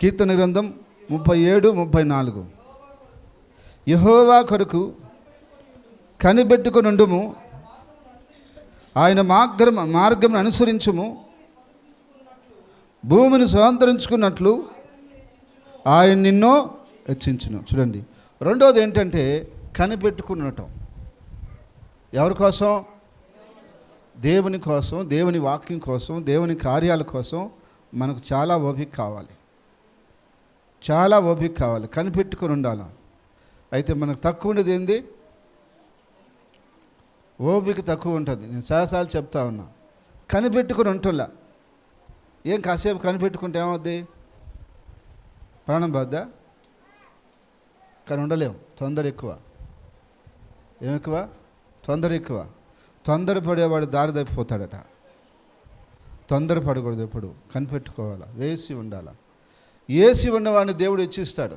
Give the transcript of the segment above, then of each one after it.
కీర్తన గ్రంథం ముప్పై ఏడు ముప్పై నాలుగు. యహోవా కొరకు కనిపెట్టుకునుండుము. ఆయన మార్గం మార్గం అనుసరించుము. భూమిని స్వాతంత్రించుకున్నట్లు ఆయన నిన్నో హెచ్చించును. చూడండి. రెండోది ఏంటంటే కనిపెట్టుకునటం ఎవరి కోసం? దేవుని కోసం దేవుని వాక్యం కోసం దేవుని కార్యాల కోసం మనకు చాలా ఓపిక కావాలి. చాలా ఓపిక కావాలి కనిపెట్టుకుని ఉండాలి? అయితే మనకు తక్కువ ఉండేది ఏంది? ఓపిక తక్కువ ఉంటుంది. నేను చాలాసార్లు చెప్తా ఉన్నా. కనిపెట్టుకుని ఉంటుందా ఏం కాసేపు కనిపెట్టుకుంటే ఏమవుద్ది? ప్రాణం బాధ కానీ ఉండలేము. తొందర ఎక్కువ. ఏం ఎక్కువ? తొందర ఎక్కువ. తొందరపడేవాడు దారి తప్పిపోతాడట. తొందరపడకూడదు ఎప్పుడు. కనిపెట్టుకోవాలా. వేసి ఉండాలా. ఏసి ఉన్నవాడిని దేవుడు ఇచ్చిస్తాడు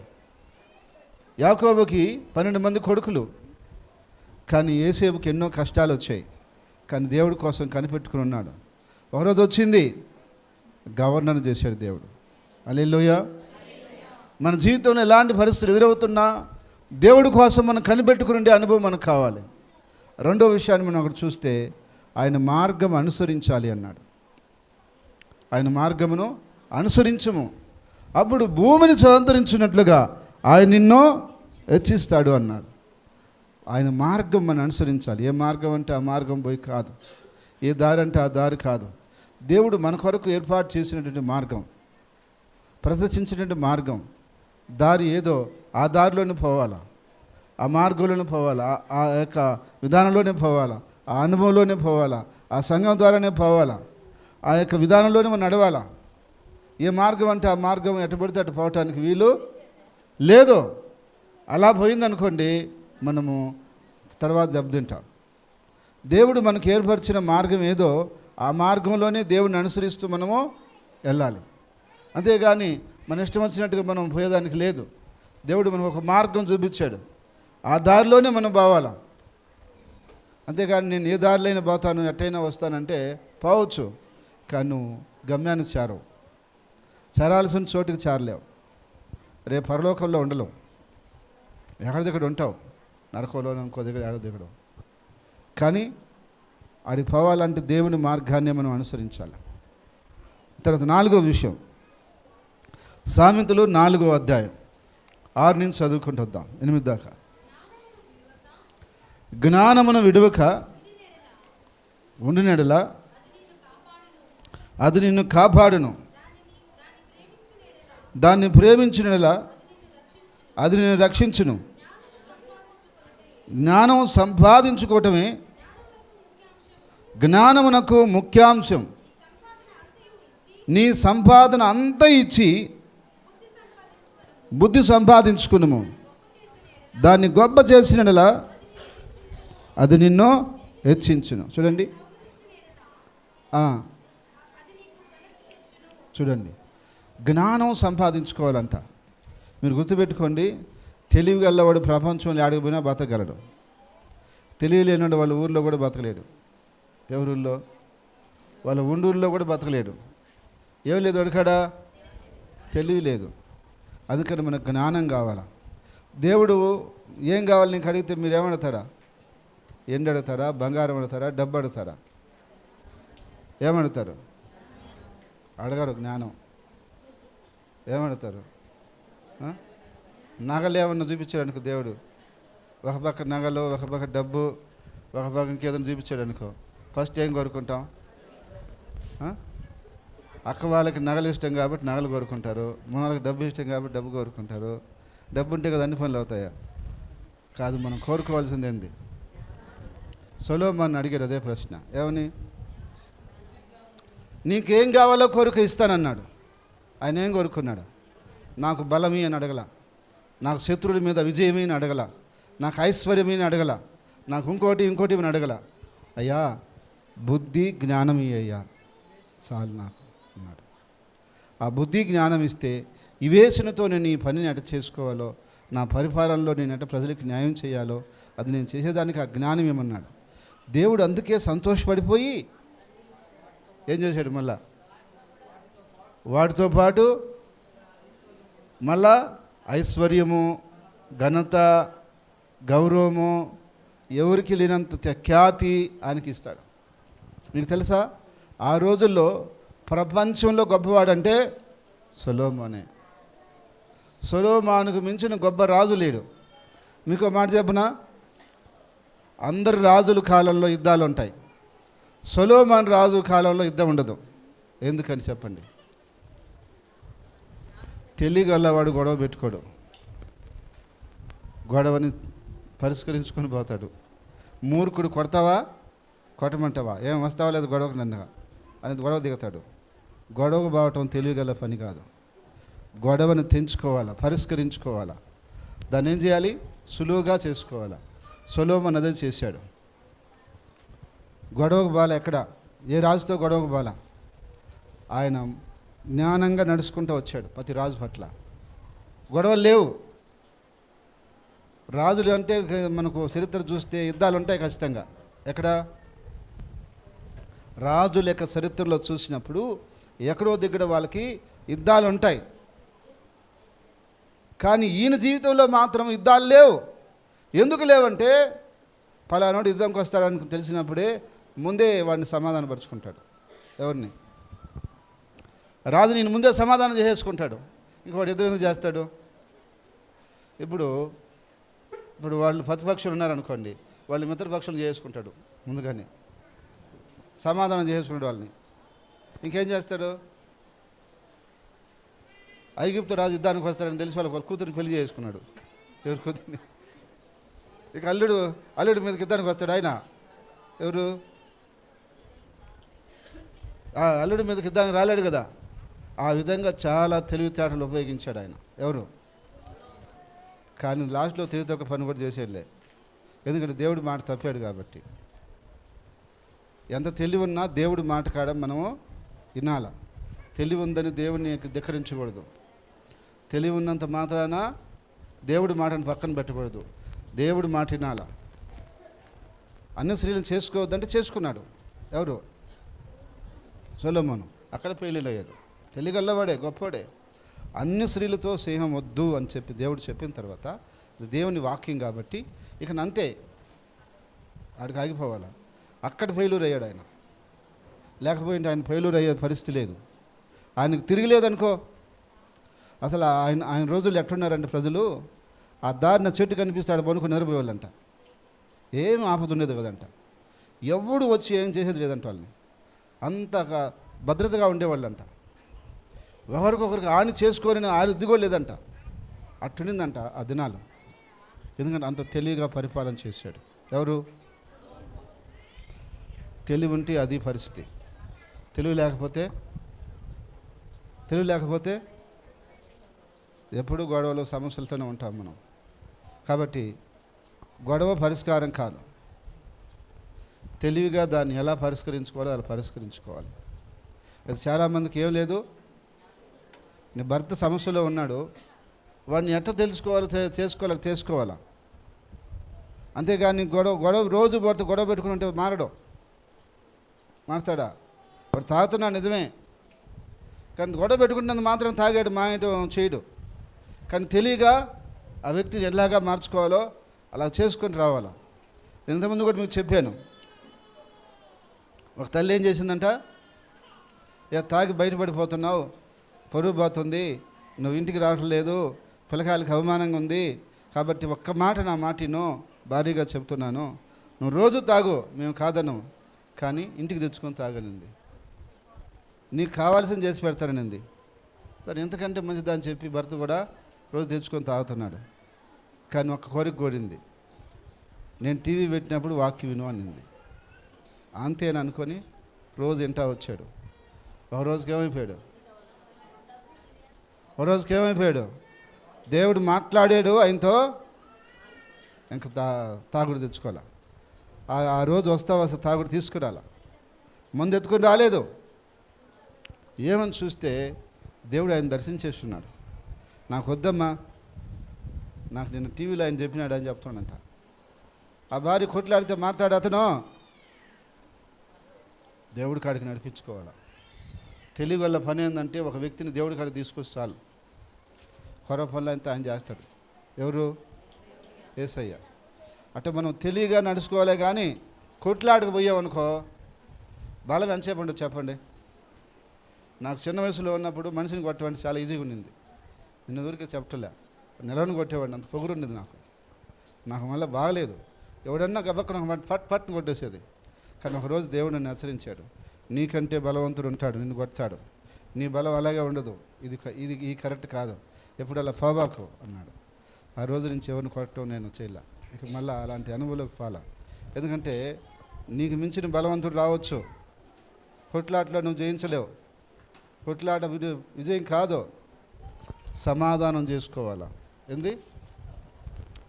యాకోబుకి పన్నెండు మంది కొడుకులు. కానీ ఏసేపుకి ఎన్నో కష్టాలు వచ్చాయి. కానీ దేవుడి కోసం కనిపెట్టుకుని ఉన్నాడు. ఒకరోజు వచ్చింది. గవర్నర్ చేశాడు దేవుడు. అల్లెలోయ మన జీవితంలో ఎలాంటి పరిస్థితులు ఎదురవుతున్నా దేవుడి కోసం మనం కనిపెట్టుకుని ఉండే అనుభవం మనకు కావాలి. రెండో విషయాన్ని మనం అక్కడ చూస్తే ఆయన మార్గం అనుసరించాలి అన్నాడు. ఆయన మార్గమును అనుసరించము. అప్పుడు భూమిని స్వతంత్రించినట్లుగా ఆయన నిన్నో హెచ్చిస్తాడు అన్నాడు. ఆయన మార్గం మనం అనుసరించాలి. ఏ మార్గం అంటే ఆ మార్గం పోయి కాదు. ఏ దారి అంటే ఆ దారి కాదు. దేవుడు మన కొరకు ఏర్పాటు చేసినటువంటి మార్గం ప్రదర్శించినటువంటి మార్గం దారి ఏదో ఆ దారిలోనే పోవాలా? ఆ మార్గంలోనే పోవాలా? ఆ- ఆ యొక్క విధానంలోనే పోవాలా? ఆ అనుభవంలోనే పోవాలా? ఆ సంఘం ద్వారానే పోవాలా? ఆ యొక్క విధానంలోనే మనం నడవాలా? ఏ మార్గం అంటే ఆ మార్గం ఎటు పడితే అటు పోవటానికి వీలు లేదు. అలా పోయిందనుకోండి మనము తర్వాత దెబ్బతింటాం. దేవుడు మనకు ఏర్పరిచిన మార్గం ఏదో ఆ మార్గంలోనే దేవుడిని అనుసరిస్తూ మనము వెళ్ళాలి. అంతేగాని మన ఇష్టం వచ్చినట్టుగా మనం పోయేదానికి లేదు. దేవుడు మనకు ఒక మార్గం చూపించాడు. ఆ దారిలోనే మనం పోవాలా? అంతేగాని నేను ఏ దారిలో అయినా పోతాను ఎట్టయినా వస్తానంటే పోవచ్చు. కానీ నువ్వు గమ్యానికి చేరవు. చేరాల్సిన చోటుకి చేరలేవు. రేపు పరలోకంలో ఉండలేవు. ఎక్కడ దగ్గర ఉంటావు? నరకంలో ఇంకో దగ్గర ఎక్కడ దగ్గర కానీ అడిగి పోవాలంటే దేవుని మార్గాన్ని మనం అనుసరించాలి. తర్వాత నాలుగో విషయం. సామెతలు నాలుగో అధ్యాయం. ఆరు నుంచి చదువుకుంటూ వద్దాం. ఎనిమిది దాకా. జ్ఞానమును విడువక ఉండినడలా అది నిన్ను కాపాడును. దాన్ని ప్రేమించిన అది నేను రక్షించును. జ్ఞానం సంపాదించుకోవటమే జ్ఞానమునకు ముఖ్యాంశం. నీ సంపాదన అంతా ఇచ్చి బుద్ధి సంపాదించుకున్నాము దాన్ని గొప్ప చేసినలా అది నిన్ను హెచ్చించును. చూడండి. చూడండి. జ్ఞానం సంపాదించుకోవాలంట. మీరు గుర్తుపెట్టుకోండి తెలివి గల్లవాడు ప్రపంచంలో ఆడకపోయినా బతకగలడు. తెలివి లేనివాడు వాళ్ళ ఊర్లో కూడా బతకలేడు. ఎవరుల్లో వాళ్ళ ఉండూరులో కూడా బతకలేడు. ఏం లేదు అడికాడా తెలివి లేదు. అందుకని మనకు జ్ఞానం కావాలా. దేవుడు ఏం కావాలి నీకు అడిగితే మీరు ఏమడతారా? ఎండు అడతారా బంగారం అడతారా డబ్బు అడుగుతారా? ఏమడుగుతారు? అడగరు జ్ఞానం. ఏమడతారు నగలు ఏమన్నా చూపించాడు అనుకో దేవుడు. ఒక పక్క నగలు ఒక పక్క డబ్బు ఒక పక్క ఇంకేదైనా చూపించాడు అనుకో. ఫస్ట్ ఏం కోరుకుంటాం? అక్క వాళ్ళకి నగలు ఇష్టం కాబట్టి నగలు కోరుకుంటారు. మన వాళ్ళకి డబ్బు ఇష్టం కాబట్టి డబ్బు కోరుకుంటారు. డబ్బు ఉంటే కదా అన్ని పనులు అవుతాయా? కాదు మనం కోరుకోవాల్సింది ఏంది? సొలోమాన్ అడిగారు అదే ప్రశ్న. ఏమని? నీకేం కావాలో కోరిక ఇస్తానన్నాడు. ఆయన ఏం కోరుకున్నాడు? నాకు బలమీ అని అడగల. నాకు శత్రువుల మీద విజయమే అని అడగల. నాకు ఐశ్వర్యమే అని అడగల. నాకు ఇంకోటి ఇంకోటి అని అడగల. అయ్యా బుద్ధి జ్ఞానమీ అయ్యా. చాలు నాకు అన్నాడు. ఆ బుద్ధి జ్ఞానం ఇస్తే వివేచనతో నేను ఈ పనిని ఎట చేసుకోవాలో నా పరిపాలనలో నేను ఎట ప్రజలకు న్యాయం చేయాలో అది నేను చేసేదానికి ఆ జ్ఞానం ఏమన్నాడు? దేవుడు అందుకే సంతోషపడిపోయి ఏం చేశాడు మళ్ళా? వాటితో పాటు మళ్ళా ఐశ్వర్యము ఘనత గౌరవము ఎవరికి లేనంత ఖ్యాతి ఆయనకి ఇస్తాడు. మీకు తెలుసా? ఆ రోజుల్లో ప్రపంచంలో గొప్పవాడంటే సొలోమోనే. సొలోమానుకు మించిన గొప్ప రాజు లేడు. మీకు మాట చెప్పనా అందరు రాజుల కాలంలో యుద్ధాలు ఉంటాయి. సొలోమాన్ రాజు కాలంలో యుద్ధం ఉండదు. ఎందుకని చెప్పండి? తెలియగలవాడు గొడవ పెట్టుకోడు. గొడవని పరిష్కరించుకొని పోతాడు. మూర్ఖుడు కొడతావా? కొట్టమంటావా? ఏం వస్తావా లేదు గొడవకు నన్ను అనేది గొడవ దిగుతాడు. గొడవకు బావటం తెలియగల పని కాదు. గొడవను తెంచుకోవాలా? పరిష్కరించుకోవాలా? దాన్ని ఏం చేయాలి? సులువుగా చేసుకోవాలా? సులువు అదే చేశాడు. గొడవకు బాల ఎక్కడ? ఏ రాజుతో గొడవకు బాల ఆయన జ్ఞానంగా నడుచుకుంటూ వచ్చాడు ప్రతి రాజు పట్ల. గొడవలు లేవు. రాజులు అంటే మనకు చరిత్ర చూస్తే యుద్ధాలు ఉంటాయి ఖచ్చితంగా. ఎక్కడ? రాజుల యొక్క చరిత్రలో చూసినప్పుడు ఎక్కడో దగ్గర వాళ్ళకి యుద్ధాలు ఉంటాయి. కానీ ఈయన జీవితంలో మాత్రం యుద్ధాలు లేవు. ఎందుకు లేవంటే పలానాడు యుద్ధంకి వస్తాడని తెలిసినప్పుడే ముందే వాడిని సమాధానపరుచుకుంటాడు. ఎవరిని? రాజు నేను ముందే సమాధానం చేసేసుకుంటాడు. ఇంకోటి యుద్ధం ఎందుకు చేస్తాడు? ఇప్పుడు ఇప్పుడు వాళ్ళు ప్రతిపక్షులు ఉన్నారనుకోండి వాళ్ళు మిత్రపక్షులు చేసుకుంటాడు ముందుగానే. సమాధానం చేసుకుంటాడు వాళ్ళని. ఇంకేం చేస్తాడు? ఐగుప్తు రాజు యుద్ధానికి వస్తాడని తెలిసి వాళ్ళ కూతురిని పెళ్ళి చేసుకున్నాడు. ఎవరు కూతురిని? ఇక అల్లుడు అల్లుడు మీదకి యుద్ధానికి వస్తాడు ఆయన. ఎవరు? అల్లుడి మీదకి యుద్ధానికి రాలేడు కదా. ఆ విధంగా చాలా తెలివితేటలు ఉపయోగించాడు ఆయన. ఎవరు? కానీ లాస్ట్లో తెలివితే ఒక పని కూడా చేసేయలే. ఎందుకంటే దేవుడి మాట తప్పాడు కాబట్టి. ఎంత తెలివి ఉన్నా దేవుడి మాట కాడ మనము వినాల. తెలివి ఉందని దేవుడిని ధిక్కరించకూడదు. తెలివి ఉన్నంత మాత్రాన దేవుడి మాటను పక్కన పెట్టకూడదు. దేవుడి మాట వినాల. అన్ని స్త్రీలను చేసుకోవద్దంటే చేసుకున్నాడు. ఎవరు? సొలమను. అక్కడ పెళ్ళిళ్ళు అయ్యాడు తెలియగలవాడే గొప్పవాడే. అన్ని స్త్రీలతో స్నేహం వద్దు అని చెప్పి దేవుడు చెప్పిన తర్వాత ఇది దేవుని వాక్యం కాబట్టి ఇక అంతే ఆడికి ఆగిపోవాలా? అక్కడ ఫెయిల్యూర్ అయ్యాడు ఆయన. లేకపోయింటే ఆయన ఫెయిలూర్ అయ్యే పరిస్థితి లేదు. ఆయనకు తిరిగిలేదనుకో అసలు ఆయన ఆయన రోజులు ఎట్టున్నారంటే ప్రజలు? ఆ దారిన చెట్టు కనిపిస్తాడు పనుకు నిరపోయేవాళ్ళంట ఏం ఆపద ఉండేది కదంట. ఎవడు వచ్చి ఏం చేసేది లేదంట వాళ్ళని. అంత భద్రతగా ఉండేవాళ్ళంట. ఒకరికొకరికి ఆని చేసుకొని ఆయన లేదంట. అట్టునిందంట ఆ దినాలు. ఎందుకంటే అంత తెలివిగా పరిపాలన చేశాడు. ఎవరు? తెలివి ఉంటే అది పరిస్థితి. తెలివి లేకపోతే తెలివి లేకపోతే ఎప్పుడు గొడవలు సమస్యలతోనే ఉంటాం మనం. కాబట్టి గొడవ పరిష్కారం కాదు. తెలివిగా దాన్ని ఎలా పరిష్కరించుకోవాలో అలా పరిష్కరించుకోవాలి. అది చాలామందికి ఏం లేదు. నీ భర్త సమస్యలో ఉన్నాడు వాడిని ఎట్లా తెలుసుకోవాలో చేసుకోవాలి చేసుకోవాలో చేసుకోవాలా అంతేగాని గొడవ గొడవ రోజు భర్త గొడవ పెట్టుకుని ఉంటే మారడు. మారుతాడా వాడు తాగుతున్నా నిజమే. కానీ గొడవ పెట్టుకున్నందుకు మాత్రం తాగాడు మాయటం చేయడు. కానీ తెలియగా ఆ వ్యక్తిని ఎలాగా మార్చుకోవాలో అలా చేసుకొని రావాలా? ఇంతకుముందు కూడా మీకు చెప్పాను. ఒక తల్లి ఏం చేసిందంట? ఇక తాగి బయటపడిపోతున్నావు. పరువు పోతుంది నువ్వు ఇంటికి రావటం లేదు పిల్లకాయలకి అవమానంగా ఉంది కాబట్టి ఒక్క మాట నా మాటిను భారీగా చెప్తున్నాను. నువ్వు రోజు తాగు మేము కాదను కానీ ఇంటికి తెచ్చుకొని తాగనింది. నీకు కావాల్సింది చేసి పెడతాననింది. సరే ఎంతకంటే మంచిదని చెప్పి భర్త కూడా రోజు తెచ్చుకొని తాగుతున్నాడు. కానీ ఒక్క కోరిక కోరింది. నేను టీవీ పెట్టినప్పుడు వాక్య విను అనింది. అంతేననుకొని రోజు ఇంటా వచ్చాడు. ఒక రోజుకి ఏమైపోయాడు? ఒక రోజుకి ఏమైపోయాడు? దేవుడు మాట్లాడాడు ఆయనతో ఇంక తా తాగుడు తెచ్చుకోవాలి. ఆ- ఆ రోజు వస్తావు అసలు తాగుడు తీసుకురాలా. ముందు ఎత్తుకుని రాలేదు. ఏమని చూస్తే దేవుడు ఆయన దర్శించేస్తున్నాడు నాకు వద్దమ్మా నాకు నిన్న టీవీలో ఆయన చెప్పినాడు అని చెప్తాడంట ఆ భార్య కొట్లాడితే మాట్లాడు అతను. దేవుడి కాడికి నడిపించుకోవాలా. తెలివి వల్ల పని ఏంటంటే ఒక వ్యక్తిని దేవుడి కాడ తీసుకొస్తే చాలు. కొర పనులు అంతా ఆయన చేస్తాడు. ఎవరు? ఏసయ్య. అంటే మనం తెలివిగా నడుచుకోవాలి కానీ కొట్లాడికి పోయామనుకో బలం ఎంతసేపు ఉండదు చెప్పండి? నాకు చిన్న వయసులో ఉన్నప్పుడు మనిషిని కొట్టేవాడిని చాలా ఈజీగా ఉండింది. నిన్న ఊరికే చెప్పట్లే. నిలవని కొట్టేవాడిని అంత పొగురు ఉండేది నాకు. నాకు మళ్ళీ బాగలేదు. ఎవడన్నా గబక్కన ఒక మాట ఫట్ ఫట్ని కొట్టేసేది. కానీ ఒకరోజు దేవుడు నన్ను హెచ్చరించాడు నీకంటే బలవంతుడు ఉంటాడు నిన్ను కొడతాడు. నీ బలం అలాగే ఉండదు. ఇది ఇది ఈ కరెక్ట్ కాదు. ఎప్పుడు అలా ఫాబాకు అన్నాడు. ఆ రోజు నుంచి ఎవరిని కొట్టడం నేను చేయలే. ఇక మళ్ళీ అలాంటి అనుభవంలోకి పాల ఎందుకంటే నీకు మించిన బలవంతుడు రావచ్చు. కొట్లాట్లో నువ్వు జయించలేవు. కొట్లాట విజయం కాదు. సమాధానం చేసుకోవాలా. ఏంది?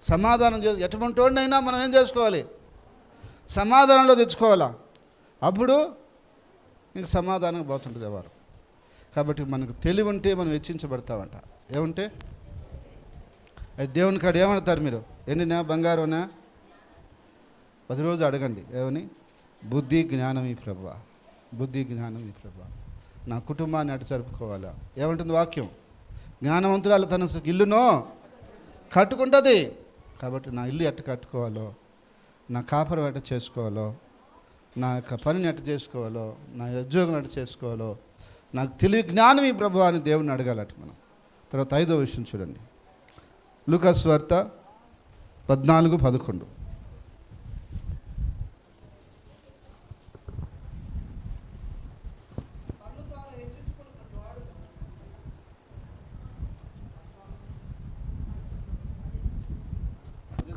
సమాధానం చే ఎటువంటివాడినైనా మనం ఏం చేసుకోవాలి? సమాధానంలో తెచ్చుకోవాలా. అప్పుడు ఇంక సమాధానం పోతుంటుంది ఎవరు? కాబట్టి మనకు తెలివి ఉంటే మనం హెచ్చించబడతామంట ఏముంటే? అది దేవుని కాడ ఏమంటారు మీరు? ఎండినా బంగారునా ప్రతిరోజు అడగండి. ఏమని? బుద్ధి జ్ఞానం ఈ ప్రభు. బుద్ధి జ్ఞానం ఈ ప్రభు. నా కుటుంబాన్ని అటు జరుపుకోవాలా? ఏమంటుంది వాక్యం? జ్ఞానవంతురాలు తన ఇల్లును కట్టుకుంటుంది. కాబట్టి నా ఇల్లు ఎట్ట కట్టుకోవాలో? నా కాపర ఎట్ట చేసుకోవాలో? నా యొక్క పనిని ఎట్ట చేసుకోవాలో నా ఉద్యోగం ఎట్ట చేసుకోవాలో నాకు తెలివి జ్ఞానం ఈ ప్రభు అని దేవుని అడగాలట మనం. తర్వాత ఐదో విషయం చూడండి. లూకాస్ వార్త పద్నాలుగు పదకొండు.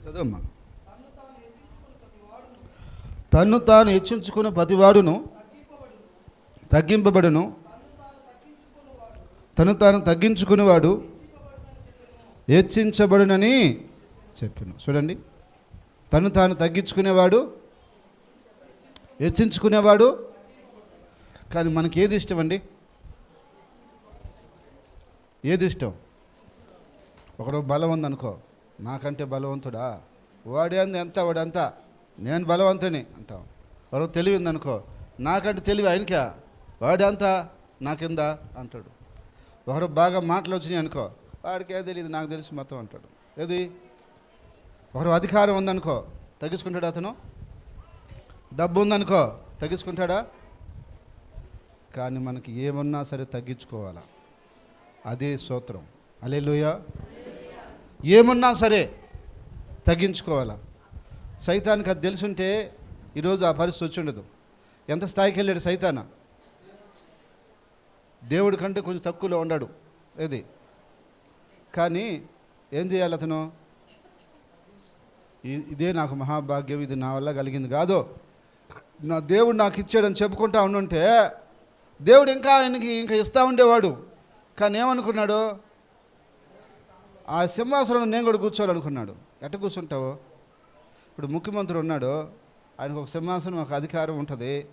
చదవమ్మా. తన్ను తాను హెచ్చించుకున్న ప్రతివాడును తగ్గింపబడును. తను తాను తగ్గించుకునేవాడు హెచ్చించబడునని చెప్పాను. చూడండి. తను తాను తగ్గించుకునేవాడు హెచ్చించుకునేవాడు. కానీ మనకి ఏది ఇష్టం అండి? ఏది ఇష్టం? ఒకడు బలం ఉందనుకో నాకంటే బలవంతుడా? వాడేంది ఎంత? వాడంతా? నేను బలవంతుని అంటాం ఎవరో తెలివి ఉందనుకో నాకంటే తెలివి ఆయనకా. వాడంతా నాకిందా? అంటాడు. ఒకరు బాగా మాటలు వచ్చినాయి అనుకో. వాడికి ఏది తెలియదు నాకు తెలిసి మొత్తం అంటాడు. ఏది? ఒకరు అధికారం ఉందనుకో. తగ్గించుకుంటాడు అతను? డబ్బు ఉందనుకో. తగ్గించుకుంటాడా? కానీ మనకి ఏమన్నా సరే తగ్గించుకోవాలా. అదే సూత్రం. అలే ఏమున్నా సరే తగ్గించుకోవాలా. సైతానికి అది తెలుసుంటే ఈరోజు ఆ పరిస్థితి వచ్చి ఉండదు. ఎంత స్థాయికి వెళ్ళాడు సైతాన? దేవుడి కంటే కొంచెం తక్కువలో ఉన్నాడు. ఏది? కానీ ఏం చేయాలి అతను? ఇదే నాకు మహాభాగ్యం ఇది నా వల్ల కలిగింది కాదు. నా దేవుడు నాకు ఇచ్చాడని చెప్పుకుంటా ఉండుంటే దేవుడు ఇంకా ఆయనకి ఇంకా ఇస్తూ ఉండేవాడు. కానీ ఏమనుకున్నాడు? ఆ సింహాసనం నేను కూడా కూర్చోవాలనుకున్నాడు. ఎట్ట కూర్చుంటావు? ఇప్పుడు ముఖ్యమంత్రి ఉన్నాడు ఆయనకు ఒక సింహాసనం ఒక అధికారం ఉంటుంది.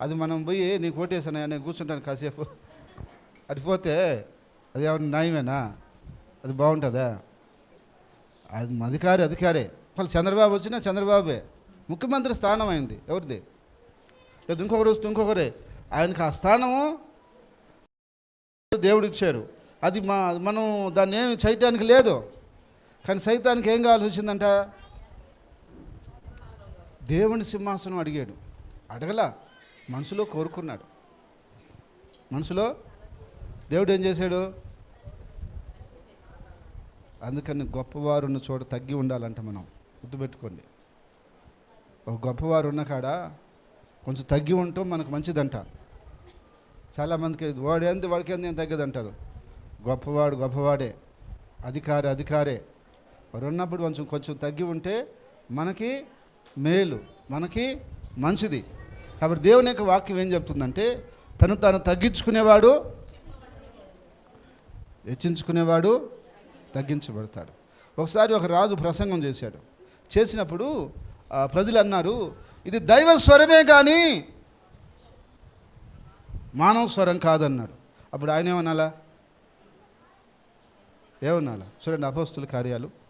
అది మనం పోయి నీకు ఓటేసాను? నేను కూర్చుంటాను కాసేపు. అది పోతే అది ఎవరి న్యాయమేనా? అది బాగుంటుందా? అది మా అధికారి అధికారే. వాళ్ళు చంద్రబాబు వచ్చినా చంద్రబాబే. ముఖ్యమంత్రి స్థానం అయింది. ఎవరిది? లేదు ఇంకొకరు వస్తే ఇంకొకరే. ఆయనకు ఆ స్థానము దేవుడు ఇచ్చారు అది మా మనం దాన్ని ఏమి చేయటానికి లేదు. కానీ సైతానికి ఏం కావాల్సి వచ్చిందంట? దేవుని సింహాసనం అడిగాడు. అడగలా మనసులో కోరుకున్నాడు. మనసులో దేవుడు ఏం చేశాడు? అందుకని గొప్పవారు ఉన్న చోట తగ్గి ఉండాలంట మనం. గుర్తుపెట్టుకోండి. ఒక గొప్పవారు ఉన్న కాడ కొంచెం తగ్గి ఉండటం మనకు మంచిదంట. చాలామందికి వాడేంది వాడికేంది ఏం తగ్గదంటారు. గొప్పవాడు గొప్పవాడే అధికారి అధికారే. వారు ఉన్నప్పుడు కొంచెం కొంచెం తగ్గి ఉంటే మనకి మేలు. మనకి మంచిది. కాబట్టి దేవుని యొక్క వాక్యం ఏం చెప్తుందంటే తను తాను తగ్గించుకునేవాడు హెచ్చించుకునేవాడు తగ్గించబడతాడు. ఒకసారి ఒక రాజు ప్రసంగం చేశాడు. చేసినప్పుడు ప్రజలు అన్నారు ఇది దైవ స్వరమే కానీ మానవ స్వరం కాదన్నాడు. అప్పుడు ఆయన ఏమనాలా ఏమనాలా చూడండి అపోస్తుల కార్యాలు.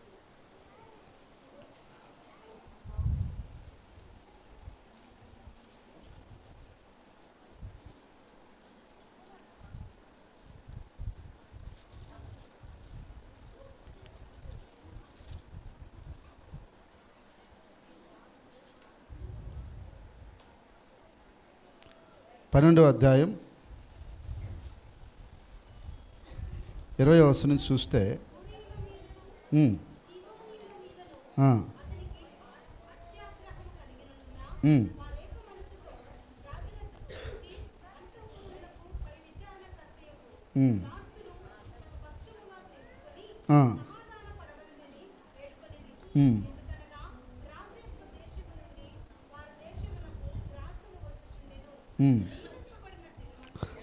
పన్నెండవ అధ్యాయం ఇరవై వస్తు నుంచి చూస్తే ఉమ్.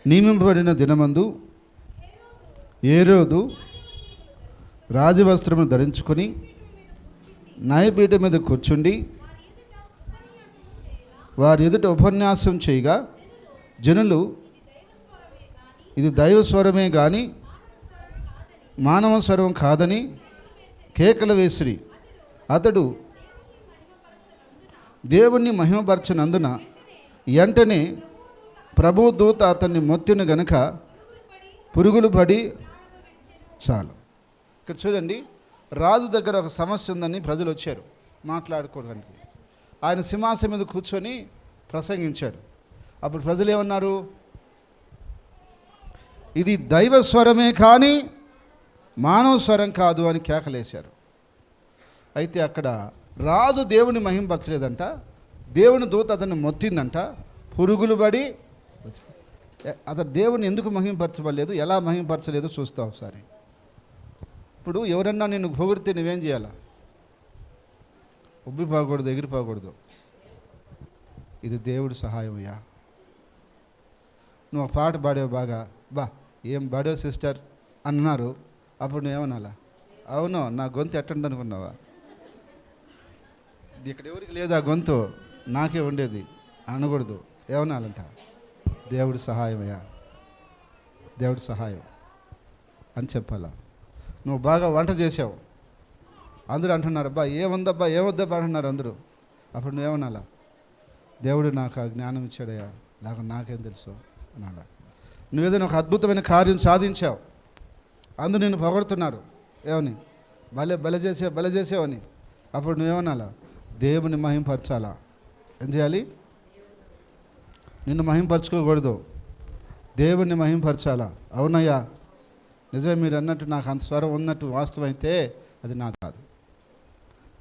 నియమింపబడిన దినమందు ఏరోదు రాజవస్త్రము ధరించుకొని న్యాయపీఠం మీద కూర్చుండి వారి ఎదుట ఉపన్యాసం చేయగా జనులు ఇది దైవ స్వరమే కానీ మానవ స్వరం కాదని కేకలు వేసిరి. అతడు దేవుణ్ణి మహిమపరచనందున వెంటనే ప్రభు దూత అతన్ని మొత్తిన గనుక పురుగులు పడి చాలు. ఇక్కడ చూడండి రాజు దగ్గర ఒక సమస్య ఉందని ప్రజలు వచ్చారు మాట్లాడుకోవడానికి. ఆయన సింహాసనం మీద కూర్చొని ప్రసంగించాడు. అప్పుడు ప్రజలు ఏమన్నారు? ఇది దైవ స్వరమే కానీ మానవ స్వరం కాదు అని కేకలేశారు. అయితే అక్కడ రాజు దేవుని మహింపరచలేదంట దేవుని దూత అతన్ని మొత్తిందంట పురుగులు పడి ఎ- అతను దేవుని ఎందుకు మహింపరచబడలేదు ఎలా మహింపరచలేదు చూస్తా ఒకసారి. ఇప్పుడు ఎవరన్నా నిన్ను పొగిడితే నువ్వేం చేయాలా? ఉబ్బిపోకూడదు ఎగిరిపోకూడదు ఇది దేవుడి సహాయమయ్యా నువ్వు ఒక పాట పాడావు బాగా. బా ఏం పాడావు సిస్టర్? అన్నారు. అప్పుడు నువ్వేమనాలా అవును నా గొంతు ఎట్టండి అనుకున్నావా? ఇక్కడ ఎవరికి లేదు ఆ గొంతు. నాకే ఉండేది. అనకూడదు. ఏమనాలంట? దేవుడు సహాయమయ్యా. దేవుడి సహాయం అని చెప్పాలా? నువ్వు బాగా వంట చేసావు అందరూ అంటున్నారు అబ్బా ఏముందబ్బా ఏమొద్దబ్బా అంటున్నారు అందరూ. అప్పుడు నువ్వేమనాలా దేవుడు నాకు ఆ జ్ఞానం ఇచ్చాడయ్యా నాకు నాకేం తెలుసు అనాలా. నువ్వేదైనా ఒక అద్భుతమైన కార్యం సాధించావు. అందరూ నిన్ను పొగడుతున్నారు. ఏమని? భలే బల చేసే బల చేసేవని అప్పుడు నువ్వేమనాలా? దేవుని మహింపరచాలా? ఏం చేయాలి? నిన్ను మహింపరచుకోకూడదు. దేవుణ్ణి మహింపరచాలా? అవునయ్యా. నిజమే మీరు అన్నట్టు నాకు అంత స్వరం ఉన్నట్టు వాస్తవం అయితే అది నాకు కాదు.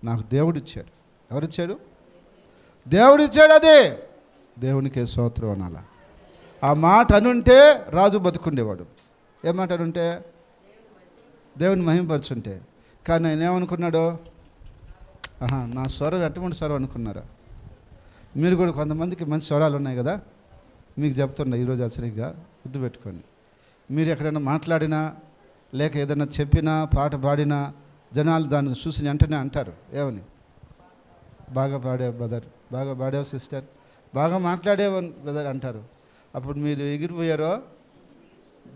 నాకు దేవుడు ఇచ్చాడు ఎవరిచ్చాడు? దేవుడు ఇచ్చాడు అదే. దేవునికే స్తోత్రం అనాలా. ఆ మాట అనుంటే రాజు బతుకుండేవాడు. ఏ మాట అనుంటే? దేవుని మహింపరచుంటే. కానీ ఆయన ఏమనుకున్నాడు? ఆహా నా స్వరం ఎటువంటి స్వరం అనుకున్నారా? మీరు కూడా కొంతమందికి మంచి స్వరాలు ఉన్నాయి కదా? మీకు చెప్తున్నా ఈరోజు అసలుగా గుర్తుపెట్టుకోండి. మీరు ఎక్కడైనా మాట్లాడినా లేక ఏదైనా చెప్పినా పాట పాడినా జనాలు దాన్ని చూసి వెంటనే అంటారు. ఏమని? బాగా పాడావు బ్రదర్ బాగా పాడావు సిస్టర్ బాగా మాట్లాడేవని బ్రదర్ అంటారు. అప్పుడు మీరు ఎగిరిపోయారో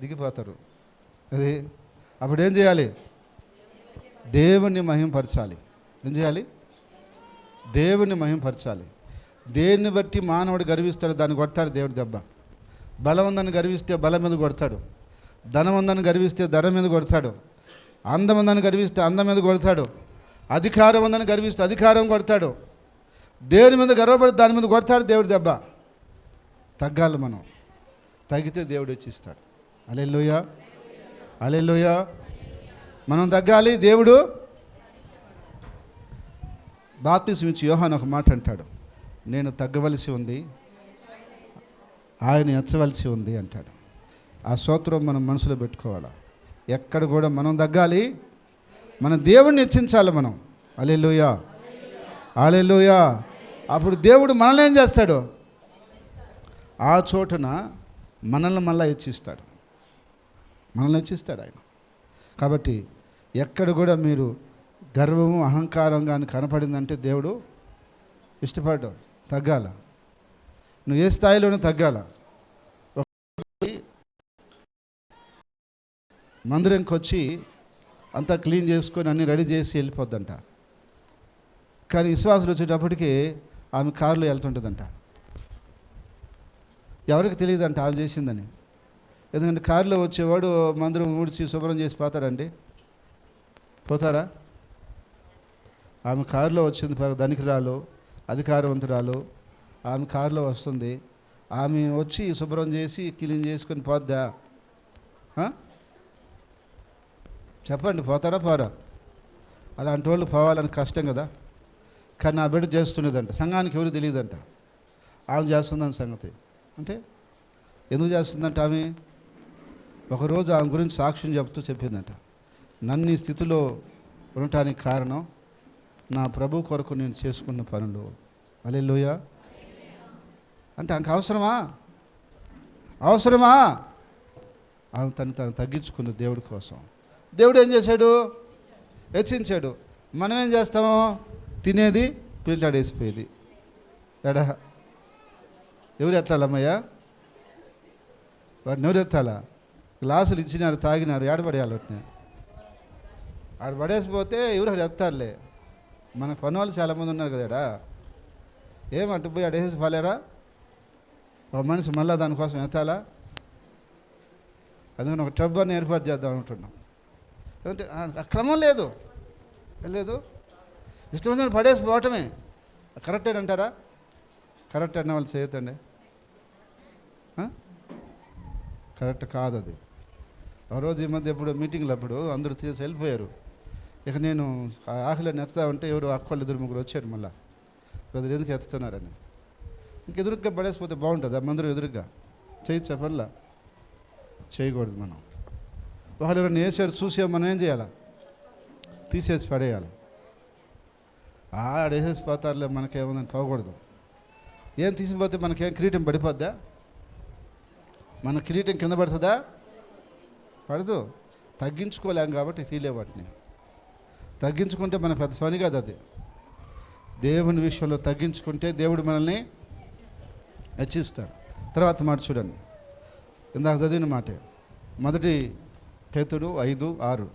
దిగిపోతారు. అది అప్పుడు ఏం చేయాలి? దేవుణ్ణి మహింపరచాలి. ఏం చేయాలి? దేవుణ్ణి మహింపరచాలి. దేన్ని బట్టి మానవుడు గర్విస్తాడు దాన్ని కొడతాడు దేవుడి దెబ్బ. బలం ఉందని గర్విస్తే బలం మీద కొడతాడు. ధనం ఉందని గర్విస్తే ధనం మీద కొడతాడు. అందం ఉందని గర్విస్తే అందం మీద కొడతాడు. అధికారం ఉందని గర్విస్తే అధికారం కొడతాడు. దేవుని మీద గర్వపడి దాని మీద కొడతాడు దేవుడి దెబ్బ? తగ్గాలి మనం. తగ్గితే దేవుడు వచ్చి ఇస్తాడు. అలెల్లోయ అలెల్లోయ మనం తగ్గాలి దేవుడు. బాప్తిసం ఇచ్చి యోహాన్ ఒక మాట అంటాడు. నేను తగ్గవలసి ఉంది. ఆయన ఎచ్చవలసి ఉంది అంటాడు. ఆ సూత్రం మనం మనసులో పెట్టుకోవాలా? ఎక్కడ కూడా మనం తగ్గాలి. మన దేవుణ్ణి హెచ్చించాలి మనం. అలెలుయా అలెలుయా అప్పుడు దేవుడు మనల్ని ఏం చేస్తాడు? ఆ చోటున మనల్ని మళ్ళీ హెచ్చిస్తాడు. మనల్ని హెచ్చిస్తాడు ఆయన. కాబట్టి ఎక్కడ కూడా మీరు గర్వము అహంకారం కానీ కనపడిందంటే దేవుడు ఇష్టపడ్డాడు తగ్గాల. నువ్వు ఏ స్థాయిలోనూ తగ్గాల. ఒక- మందిరంకి వచ్చి అంతా క్లీన్ చేసుకొని అన్ని రెడీ చేసి వెళ్ళిపోద్దంట. కానీ విశ్వాసులు వచ్చేటప్పటికి ఆమె కారులో వెళ్తుంటుందంట. ఎవరికి తెలియదంట ఆమె చేసిందని. ఎందుకంటే కారులో వచ్చేవాడు మందిరం ఊడ్చి శుభ్రం చేసి పోతాడండి. పోతారా? ఆమె కారులో వచ్చింది ధనికి రాలు అధికారవంతురాలు. ఆమె కారులో వస్తుంది. ఆమె వచ్చి శుభ్రం చేసి క్లీన్ చేసుకొని పోద్దా? చెప్పండి పోతారా పోరా? అలాంటి వాళ్ళు పోవాలని కష్టం కదా. కానీ నా బిడ్డ చేస్తుండేదంట. సంఘానికి ఎవరు తెలియదంట. ఆమె చేస్తుందని సంగతి. అంటే ఎందుకు చేస్తుందంట ఆమె? ఒకరోజు ఆమె గురించి సాక్ష్యం చెప్తూ చెప్పిందంట. నన్ను ఈ స్థితిలో ఉండటానికి కారణం నా ప్రభు కొరకు నేను చేసుకున్న పనులు. అలెలుయ అంటే ఆమెకు అవసరమా? అవసరమా? ఆమె తను తను తగ్గించుకుంది దేవుడి కోసం. దేవుడు ఏం చేశాడు? హెచ్చించాడు. మనం ఏం చేస్తాము? తినేది పిల్లాడేసిపోయేది ఎడా? ఎవరు ఎత్తాలమ్మయ్యా వాడిని ఎవరు ఎత్తాలా? గ్లాసులు ఇచ్చినారు తాగినారు ఏడబడేయాలి వాటిని. ఆడ పడేసిపోతే ఎవరు అక్కడ ఎత్తారులే. మన పని వాళ్ళు చాలామంది ఉన్నారు కదా ఏమంటూ అటు పోయి అడేసి పాలేరా? ఒక మనిషి మళ్ళీ దానికోసం ఎత్తాలా? అందుకని ఒక ట్రబ్ అని ఏర్పాటు చేద్దాం అనుకుంటున్నాం. ఎందుకంటే క్రమం లేదు. లేదు ఇష్టమైన పడేసి పోవటమే. కరెక్టే అంటారా? కరెక్ట్ అన్న వాళ్ళు చేయొద్దండి. కరెక్ట్ కాదు అది. ఆ రోజు ఈ మధ్య ఎప్పుడు మీటింగ్లు అప్పుడు అందరూ తీసి వెళ్ళిపోయారు. ఇక నేను ఆ నెత్తా ఉంటే ఎవరు అక్కలు ఇద్దరు ముగ్గురు వచ్చారు మళ్ళీ. ప్రజలు ఎందుకు ఎత్తుతున్నారని ఇంక ఎదురుగ్గా పడేసిపోతే బాగుంటుంది. ఆ మందరం ఎదురుగ్గా. చేయొచ్చా పనులా చేయకూడదు మనం. ఒకళ్ళు ఎవరైనా వేసారు చూసే మనం ఏం చేయాలా? తీసేసి పడేయాలి. ఆడేసేసి పోతారులే మనకేముందని పోకూడదు. ఏం తీసిపోతే మనకేం కిరీటం పడిపోద్దా? మన కిరీటం కింద పడుతుందా? పడదు. తగ్గించుకోలేం కాబట్టి తీలే వాటిని. తగ్గించుకుంటే మనకు పెద్ద పని కాదు అది. దేవుని విషయంలో తగ్గించుకుంటే దేవుడు మనల్ని హెచ్చిస్తాడు. తర్వాత మాట చూడండి. ఇందాక చదివిన మాటే. మొదటి పేతుడు ఐదు ఆరు.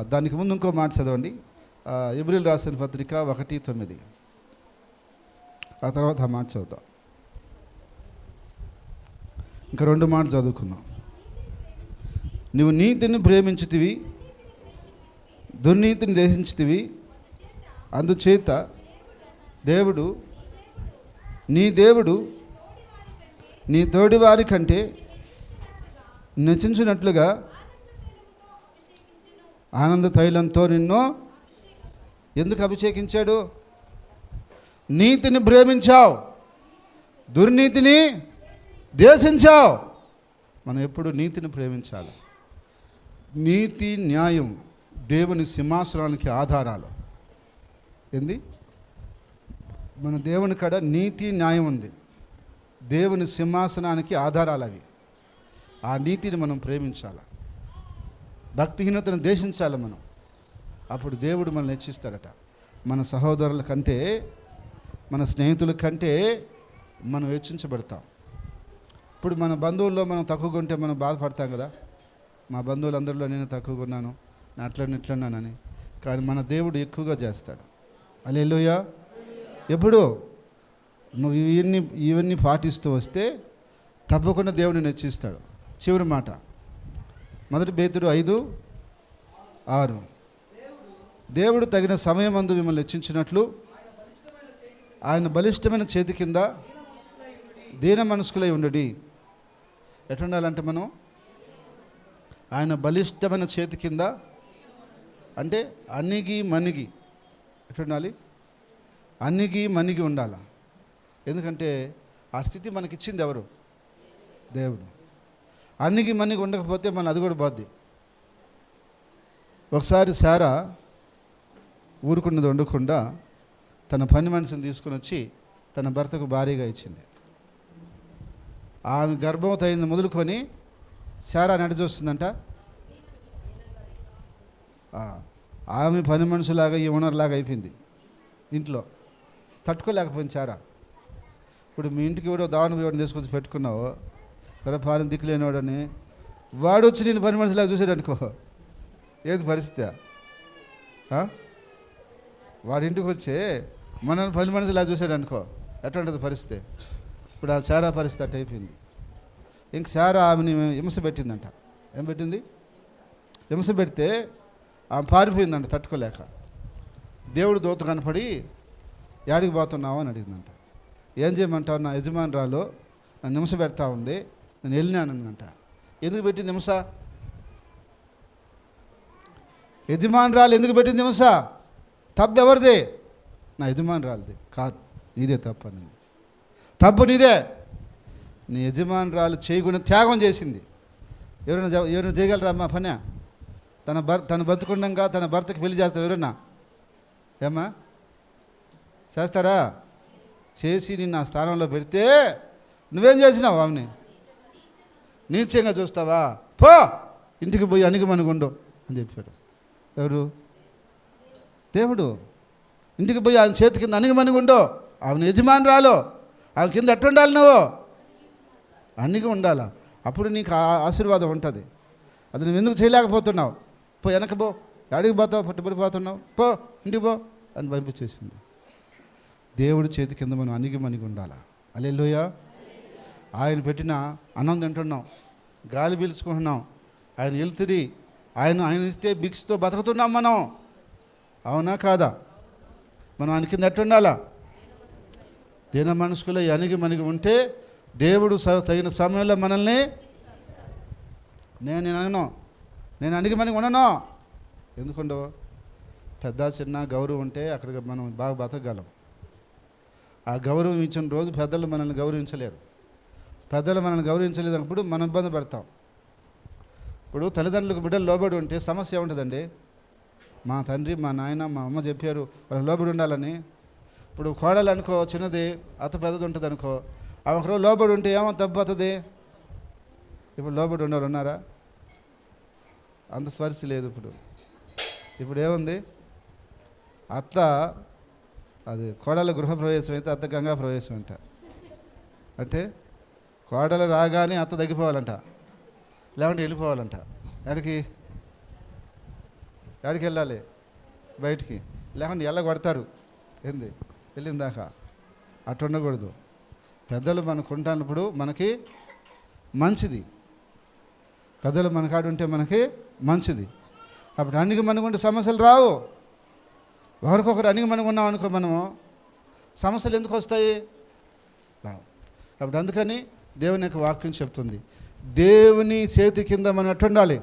దానికి ముందు ఇంకో మాట చదవండి. ఎబ్రిల్ రాసిన పత్రిక ఒకటి తొమ్మిది. ఆ తర్వాత ఆ మాట చదువుతాం. ఇంకా రెండు మాటలు చదువుకుందాం. నువ్వు నీతిని ప్రేమించుతివి దుర్నీతిని దేశించుతివి అందుచేత దేవుడు నీ దేవుడు నీ తోడివారి కంటే నచించినట్లుగా ఆనంద తైలంతో నిన్ను ఎందుకు అభిషేకించాడు? నీతిని ప్రేమించావు దుర్నీతిని దేశించావు మనం ఎప్పుడు నీతిని ప్రేమించాలి. నీతి న్యాయం దేవుని సింహాసనానికి ఆధారాలు. ఏంది? మన దేవుని కాడ నీతి న్యాయం ఉంది. దేవుని సింహాసనానికి ఆధారాలు అవి. ఆ నీతిని మనం ప్రేమించాలి. భక్తిహీనతను దేశించాలి మనం. అప్పుడు దేవుడు మనల్ని హెచ్చిస్తాడట. మన సహోదరుల కంటే మన స్నేహితుల కంటే మనం హెచ్చించబడతాం. ఇప్పుడు మన బంధువుల్లో మనం తక్కువగా ఉంటే మనం బాధపడతాం కదా. మా బంధువులందరిలో నేను తక్కువగా ఉన్నాను. నా అట్లనే ఇట్లన్నానని కానీ మన దేవుడు ఎక్కువగా చేస్తాడు. అలెలుయా ఎప్పుడు? నువ్వు ఇవన్నీ ఇవన్నీ పాటిస్తూ వస్తే తప్పకుండా దేవుడిని నచ్చిస్తాడు చివరి మాట. మొదటి బేతుడు ఐదు ఆరు. దేవుడు తగిన సమయం అందు మిమ్మల్ని హెచ్చించినట్లు ఆయన బలిష్టమైన చేతి కింద దీన మనసుకులై ఉండడి. ఎట్లుండాలంటే మనం? ఆయన బలిష్టమైన చేతి కింద అంటే అణిగి మణిగి. ఎట్లుండాలి అన్నికి మనిగి ఉండాలి? ఎందుకంటే ఆ స్థితి మనకిచ్చింది ఎవరు? దేవుడు. అన్నికి మన్నికి ఉండకపోతే మన అది కూడా పోద్ది. ఒకసారి సారా ఊరుకున్నది వండకుండా తన పని మనిషిని తీసుకుని వచ్చి తన భర్తకు భారీగా ఇచ్చింది. ఆమె గర్భం అయింది మొదలుకొని సారా నడిచొస్తుందంట. ఆమె పని మనుషులాగా ఈ ఓనర్లాగా అయిపోయింది. ఇంట్లో తట్టుకోలేకపోయింది చారా. ఇప్పుడు మీ ఇంటికి ఎవడో దావన ఎవడని తీసుకొచ్చి పెట్టుకున్నావు సరే పాలన దిక్కులేనివాడని వాడు వచ్చి నేను పని మనిషిలాగా చూసాడు అనుకో ఏది పరిస్థితి? వాడి ఇంటికి వచ్చి మనల్ని పని మనిషిలా చూసాడు అనుకో ఎట్లా ఉంటుంది పరిస్థితి? ఇప్పుడు ఆ చారా పరిస్థితి అట్ట అయిపోయింది. ఇంక చారా ఆమెని హింస పెట్టిందంట. ఏం పెట్టింది? హింస పెడితే ఆమె పారిపోయిందంట తట్టుకోలేక. దేవుడు దూత కనపడి యాడికి పోతున్నావు? అని అడిగిందంట. ఏం చేయమంటావు? నా యజమానురాలు నన్ను నిమిష పెడతా ఉంది. నేను వెళ్ళినానందంట ఎందుకు పెట్టింది నిమిష యజమానురాలు ఎందుకు పెట్టింది నిమిష తప్పు ఎవరిది? నా యజమానురాలిది. కాదు నీదే తప్పు అని తప్పు నీదే? నీ యజమానురాలు చేయకుండా త్యాగం చేసింది. ఎవరైనా ఎవరైనా చేయగలరా అమ్మా పనే? తన భర్త తను బతుకుండగా తన భర్తకి పెళ్ళి చేస్తారు ఎవరన్నా? ఏమ్మా? చేస్తారా? చేసి నిన్ను ఆ స్థానంలో పెడితే నువ్వేం చేసినావు ఆమెని? నీచంగా చూస్తావా? పో! ఇంటికి పోయి అణిగి అని చెప్పాడు. ఎవరు? దేవుడు. ఇంటికి పోయి ఆయన చేతి కింద అణిగమనుగుండు ఆమెను యజమాని రాలో ఆమె కింద ఎట్టుండాలి నువ్వు? అన్నిగా ఉండాలా? అప్పుడు నీకు ఆ ఆశీర్వాదం ఉంటుంది. అది నువ్వు ఎందుకు చేయలేకపోతున్నావు? పో వెనక పో. అడిగి పోతావు? పట్టుబడిపోతున్నావు పో ఇంటికి పో అని పంపించేసింది దేవుడి చేతి కింద మనం అణిగి మణిగి ఉండాలా? అలెలుయ ఆయన పెట్టిన అన్నం తింటున్నాం. గాలి పీల్చుకుంటున్నాం. ఆయన వెళ్తుడి ఆయన ఆయన ఇస్తే బిక్స్తో బతుకుతున్నాం మనం. అవునా కాదా? మనం ఆయన కింద ఉండాలా దీన మనసుకులో అణిగి మణిగి ఉంటే దేవుడు తగిన సమయంలో మనల్ని నేను నేను అనను. నేను అణిగి మనకి ఉండను. ఎందుకుండవు? పెద్ద చిన్న గౌరవం ఉంటే అక్కడికి మనం బాగా బతకగలం. ఆ గౌరవం ఇచ్చిన రోజు పెద్దలు మనల్ని గౌరవించలేరు. పెద్దలు మనల్ని గౌరవించలేదన్నప్పుడు మనం ఇబ్బంది పడతాం. ఇప్పుడు తల్లిదండ్రులకు బిడ్డలు లోబడి ఉంటే సమస్య ఉంటుందండి. మా తండ్రి మా నాయన మా అమ్మ చెప్పారు వాళ్ళు లోబడి ఉండాలని. ఇప్పుడు కోడలు అనుకో చిన్నది అత పెద్దది ఉంటుంది అనుకో ఆమె లోబడి ఉంటే ఏమో తప్పుతుంది ఇప్పుడు లోబడి ఉండాలన్నారా ఉన్నారా? అంత స్పర్శ లేదు ఇప్పుడు. ఇప్పుడు ఏముంది? అత్త అది కోడల గృహప్రవేశం అయితే అత్త గంగా ప్రవేశం అంట. అంటే కోడలు రాగానే అత్త తగ్గిపోవాలంట. లేకుంటే వెళ్ళిపోవాలంట. ఎక్కడికి? ఎక్కడికి వెళ్ళాలి? బయటికి. లేకుంటే ఎల్ల కొడతారు ఏంది? వెళ్ళిందాక అట్టు ఉండకూడదు పెద్దలు మనకు ఉంటానప్పుడు మనకి మంచిది. పెద్దలు మనకాడు ఉంటే మనకి మంచిది. అప్పుడు అన్నికి మనకుంటే సమస్యలు రావు. ఒకరికొకరు అన్నికి మనకున్నాం అనుకో మనము సమస్యలు ఎందుకు వస్తాయి? రావు. అప్పుడు అందుకని దేవుని యొక్క వాక్యం చెప్తుంది. దేవుని చేతి కింద మనం ఎట్టుండాలి?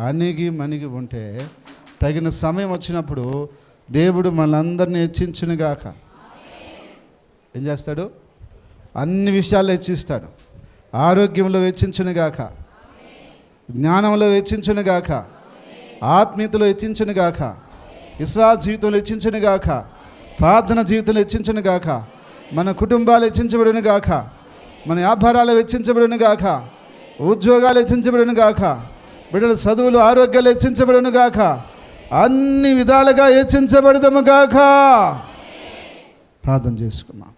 అణిగి మణిగి ఉంటే తగిన సమయం వచ్చినప్పుడు దేవుడు మనందరినీ హెచ్చించునుగాక. ఏం చేస్తాడు? అన్ని విషయాలు హెచ్చిస్తాడు. ఆరోగ్యంలో వెచ్చించునుగాక. జ్ఞానంలో వెచ్చించునుగాక. ఆత్మీయతలో హెచ్చించునుగాక విశ్వాస జీవితంలో హెచ్చించునుగాక ప్రార్థన జీవితంలో హెచ్చించునుగాక మన కుటుంబాలు హెచ్చించబడునుగాక మన వ్యాపారాలు హెచ్చించబడునుగాక ఉద్యోగాలు హెచ్చించబడునుగాక బిడ్డల చదువులు ఆరోగ్యాలు హెచ్చించబడునుగాక అన్ని విధాలుగా హెచ్చించబడదముగాక ప్రార్థన చేసుకున్నాం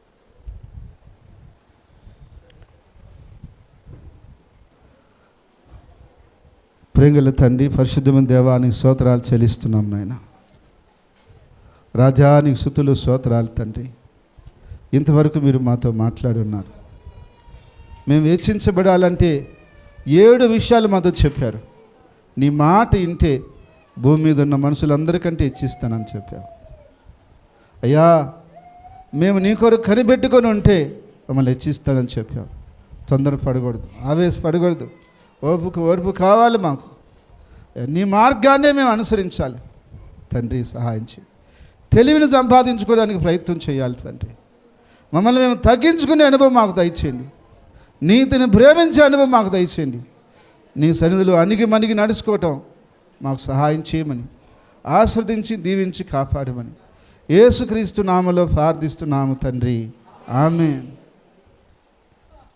ప్రేంగల తండ్రి పరిశుద్ధమైన దేవానికి స్తోత్రాలు చెల్లిస్తున్నాం నాయన. రాజానికి సుతులు స్తోత్రాలు తండ్రి. ఇంతవరకు మీరు మాతో మాట్లాడి ఉన్నారు. మేము వేచించబడాలంటే ఏడు విషయాలు మాతో చెప్పారు. నీ మాట ఇంటే భూమి మీద ఉన్న మనుషులందరికంటే ఇచ్చిస్తానని చెప్పావు. అయ్యా మేము నీ కొరకు కనిపెట్టుకొని ఉంటే మమ్మల్ని హెచ్చిస్తానని చెప్పాం తొందర పడకూడదు ఆవేశ పడకూడదు ఓపుకు ఓర్పు కావాలి మాకు. నీ మార్గాన్నే మేము అనుసరించాలి. తండ్రి సహాయం చేయి తెలివిని సంపాదించుకోవడానికి ప్రయత్నం చేయాలి తండ్రి. మమ్మల్ని మేము తగ్గించుకునే అనుభవం మాకు దయచేయండి. నీతిని ప్రేమించే అనుభవం మాకు దయచేయండి. నీ సన్నిధిలో అణిగి మణిగి నడుచుకోవటం మాకు సహాయం చేయమని ఆస్వాదించి దీవించి కాపాడమని. ఏసుక్రీస్తు నామలో ప్రార్థిస్తున్నాము తండ్రి. ఆమె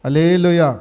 అలేలుయా